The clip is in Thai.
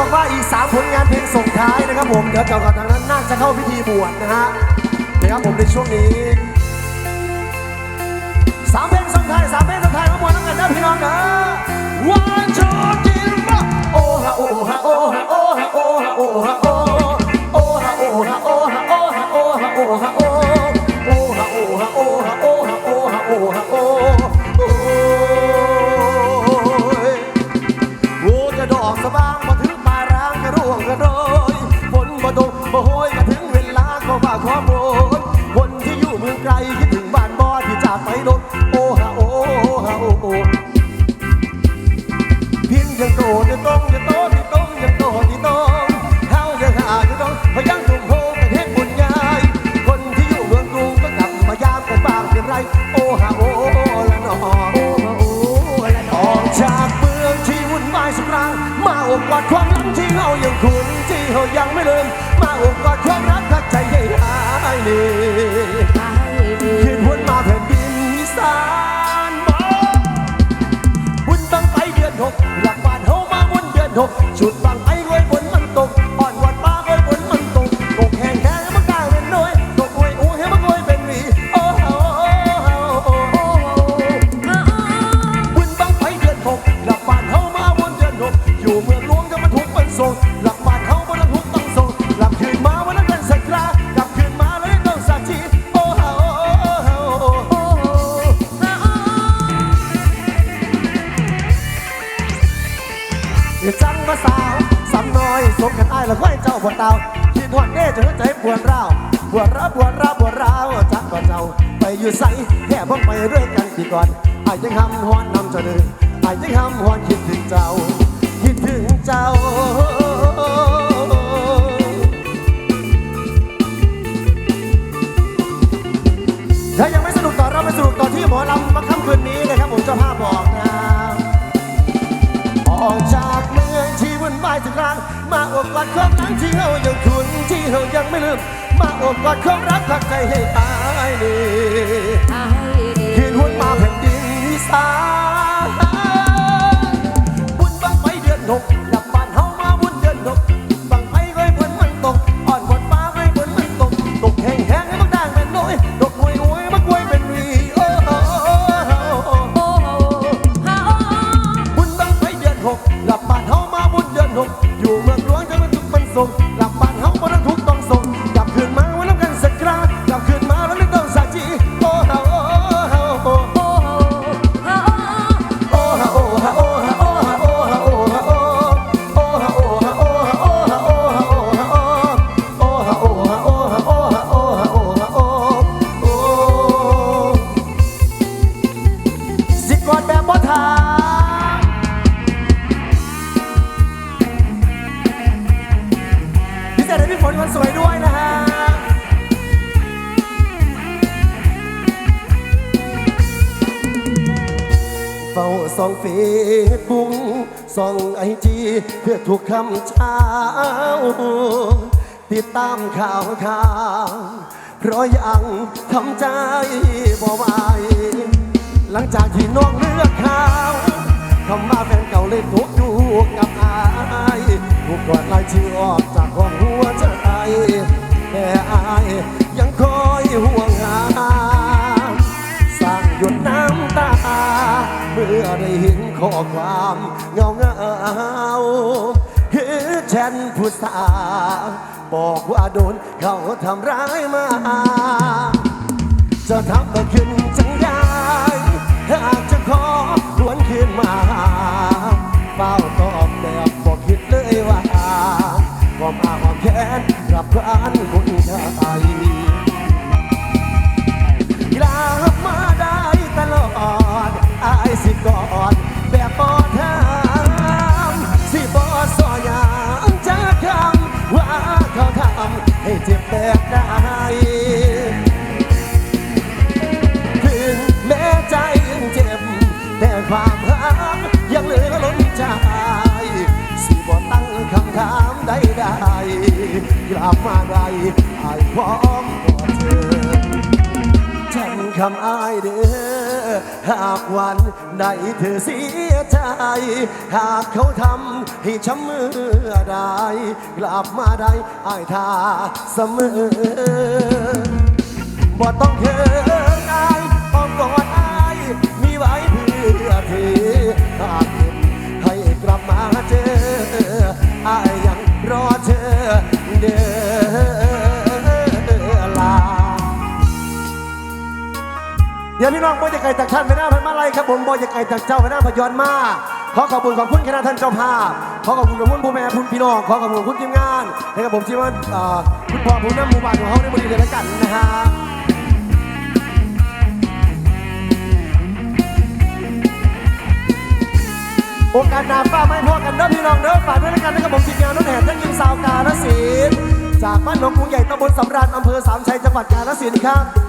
บอกว่าอีกสามผลงานเพลงส่งท้ายนะครับผม เดี๋ยวเจ้ากับทางนั้นน่าจะเข้าพิธีบวชนะฮะนะครับผมในช่วงนี้สามเพลงส่งท้ายสามเพลงส่งท้ายมาบวชน้ำกันนะพี่น้องนะวันโชจินบะโอฮะโอฮะโอฮะโอฮะโอฮะโอฮะโอโอฮะโอฮะโอฮะโอฮะโอฮะโอฮะ ยังโตยังต้องยังโตที่ต้องยังโตที่ต้องเฮายังหาที่ต้องพยังทุ่มโฮกันเฮ็ดบุญใหญ่คนที่อยู่เมืองกรุงก็กลับมายามกันบ้างเป็นไร โอฮะโอ้ละนอโอ้ฮะโอ้ละนอออกจากเมืองที่วุ่นวายสักครั้งมาอกกอดความหลังที่เฮายังคุ้นที่เฮายังไม่ลืมมาอกกอดความ ละค่อยเจ้าปวดเตาคิดหอดเน่จะหัวใจปวดร้าวปวดร้าวปวดร้าวปวดร้าวจักว่าเจ้าไปอยู่ใส่แค่พ้องไปเรื่อยกันกี่ก่อนอ้ายยังห้ำหอนนำเจะเดินอ้ายยังห้ำหอนคิดถึงเจ้า คิดถึงเจ้าถ้ายังไม่สนุกต่อเราไปสนุกต่อที่หมอลำมาค่ำคืนนี้นะครับผมเจ้าภาพบอกนะ วุ่นวายสักครั้งมาอกกอดความรักที่เรายังคุ้นที่เรายังไม่ลืม มาอกกอดความรักพักใจให้ตายนี่คื นหกอยู่เมืองหลวงจะมันทุกมันส่งหลับ ศษให้พี่ฝนคนสวยด้วยนะฮะเฝ้าส่องเฟซบุ๊กส่องไอจีเพื่อทุกคำเช้า ติดตามข่าวข่าวเพราะยังทำใจบ่ไหวหลังจากที่น้องเลือกข่าวคำว่าแฟนเก่าเล่นทุกอยู่กับอายถูกกอดไล่ชื่อออกจากความหัวใจแต่อายยังคอยห่วงหาสร้างหยดน้ำตา เมื่อได้เห็นข้อความเงาเงาเห็นแชนผู้สาวบอกว่าโดนเขาทำร้ายมา จะทำก็ขึ้นจังได้หากจะขอหวนคืนมา ความรักยังเหลือล้นใจสิบอตั้งคำถามใดๆกลับมาได้อายพร้อมกอดเธอฉันคำอายเด้อหากวันใดเธอเสียใจ หากเขาทำให้ช้ำเมื่อใดกลับมาได้อายทาเสมอบ่ต้องเคิน เดี๋ยวพี่น้องบอยจะไก่จากท่านไปหน้าพันมาไลครับผมบอยจะไก่จากเจ้าไปหน้าพยอนมาขอขอบคุณขอบคุณคณะท่านเจ้าภาพขอขอบคุณขอบคุณผู้แม่ผู้พี่น้องขอขอบคุณคุณทีมงานให้กับผมที่ว่าคุณพ่อผู้นำหมู่บ้านของเขาในบริเวณกันนะฮะโอกาสหน้าฟ้าไม่พอกันเด้อพี่น้องเด้อฝากด้วยแล้วกันนะครับผมทีมงานน้องแหนท่านยิงสาวกาลสินจากบ้านหนองกรุงใหญ่ตำบลสำราญอำเภอสามชัยจังหวัดกาฬสินครับ